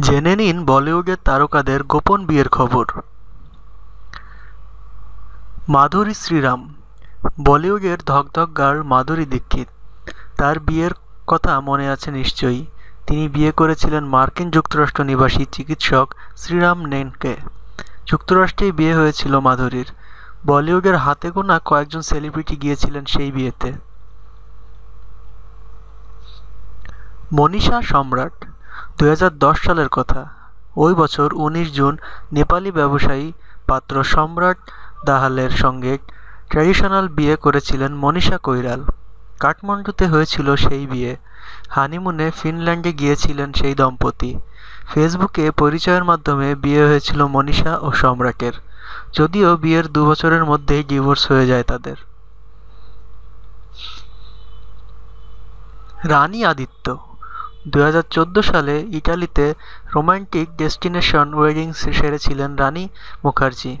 জেনে নিন বলিউডের তারকাদের গোপন বিয়ের খবর। মাধুরী শ্রীরাম। বলিউডের ধকধক গার্ল মাধুরী দীক্ষিত। তার বিয়ের কথা মনে আছে নিশ্চয়ই। তিনি বিয়ে করেছিলেন মার্কিন যুক্তরাষ্ট্র নিবাসী চিকিৎসক শ্রীরাম নেনকে। যুক্তরাষ্ট্রেই বিয়ে হয়েছিল মাধুরীর। বলিউডের হাতে গোনা কয়েকজন সেলিব্রিটি গিয়েছিলেন সেই বিয়েতে। মনীষা সম্রাট। দু হাজার দশ সালের কথা। ওই বছর উনিশ জুন নেপালি ব্যবসায়ী পাত্র সম্রাট দাহালের সঙ্গে ট্র্যাডিশনাল বিয়ে করেছিলেন মনীষা কৈরাল। কাঠমান্ডুতে হয়েছিল সেই বিয়ে। হানিমুনে ফিনল্যান্ডে গিয়েছিলেন সেই দম্পতি। ফেসবুকে পরিচয়ের মাধ্যমে বিয়ে হয়েছিল মনীষা ও সম্রাটের। যদিও বিয়ের দু বছরের মধ্যেই ডিভোর্স হয়ে যায় তাদের। রানী আদিত্য দু হাজার চোদ্দ সালে ইটালিতে রোমান্টিক ডেস্টিনেশন ওয়েডিং সেরেছিলেন রানী মুখার্জি।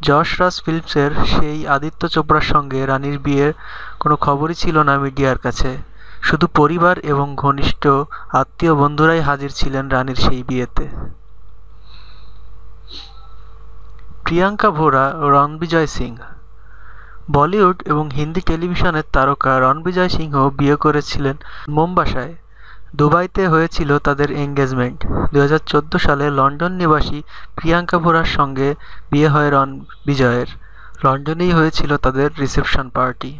যশ রাজ ফিল্মসের সেই আদিত্য চোপড়ার সঙ্গে রানীর বিয়ের কোনো খবরই ছিল না মিডিয়ার কাছে। শুধু পরিবার এবং ঘনিষ্ঠ আত্মীয় বন্ধুরাই হাজির ছিলেন রানীর সেই বিয়েতে। প্রিয়াঙ্কা ভোরা ও রণবিজয় সিং। বলিউড এবং হিন্দি টেলিভিশনের তারকা রণবিজয় সিংহ বিয়ে করেছিলেন মোম্বাসায়। দুবাইতে হয়েছিল তাদের এঙ্গেজমেন্ট দু হাজার চোদ্দ সালে লন্ডন নিবাসী প্রিয়াঙ্কা ভোরার সঙ্গে বিয়ে হয় রণ বিজয়ের। লন্ডনেই হয়েছিল তাদের রিসেপশন পার্টি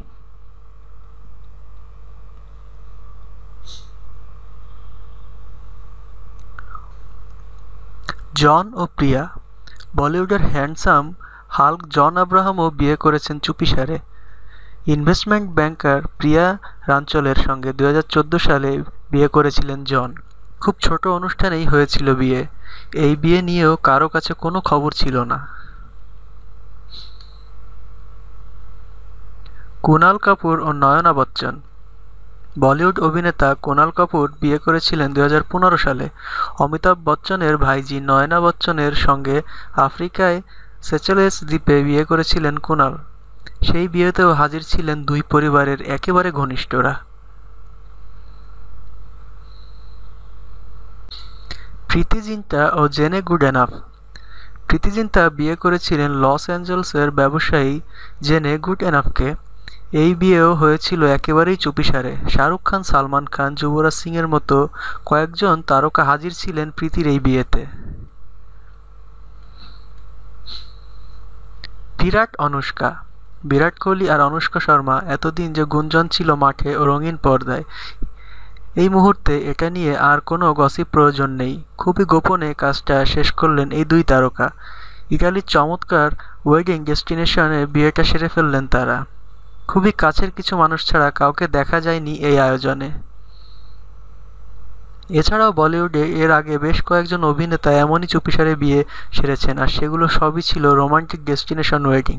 জন ও প্রিয়া, বলিউডের হ্যান্ডসাম হাল্ক জন আব্রাহামও বিয়ে করেছেন চুপিসারে ইনভেস্টমেন্ট ব্যাংকার প্রিয়া রাঞ্চলের সঙ্গে দু হাজার চোদ্দ সালে বিয়ে করেছিলেন জন। খুব ছোট অনুষ্ঠানেই হয়েছিল বিয়ে। এই বিয়ে নিয়েও কারও কাছে কোনো খবর ছিল না। কুনাল কাপুর ও নয়না বচ্চন। বলিউড অভিনেতা কুনাল কাপুর বিয়ে করেছিলেন দু হাজার পনেরো সালে। অমিতাভ বচ্চনের ভাইজি নয়না বচ্চনের সঙ্গে আফ্রিকায় সেচেলেস দ্বীপে বিয়ে করেছিলেন কুনাল। সেই বিয়েতেও হাজির ছিলেন দুই পরিবারের একেবারে ঘনিষ্ঠরা। প্রীতি জিন্টা ও জেনে গুডেনাফ প্রীতি জিন্টা বিয়ে করেছিলেন লস অ্যাঞ্জেলসের ব্যবসায়ী জেনে গুড এনাফকে এই বিয়েও হয়েছিল একেবারেই চুপিসারে। শাহরুখ খান, সালমান খান, যুবরাজ সিংয়ের মতো কয়েকজন তারকা হাজির ছিলেন প্রীতির এই বিয়েতে। বিরাট অনুষ্কা। বিরাট কোহলি আর অনুষ্কা শর্মা এতদিন যে গুঞ্জন ছিল মাঠে ও রঙিন পর্দায় এই মুহূর্তে এটা নিয়ে আর কোনো গসিপ প্রয়োজন নেই। খুবই গোপনে কাজটা শেষ করলেন এই দুই তারকা। ইটালির চমৎকার ওয়েডিং ডেস্টিনেশনে বিয়েটা সেরে ফেললেন তারা। খুবই কাছের কিছু মানুষ ছাড়া কাউকে দেখা যায়নি এই আয়োজনে। এছাড়াও বলিউডে এর আগে বেশ কয়েকজন অভিনেতা এমনই চুপিসারে বিয়ে সেরেছেন, আর সেগুলো সবই ছিল রোমান্টিক ডেস্টিনেশন ওয়েডিং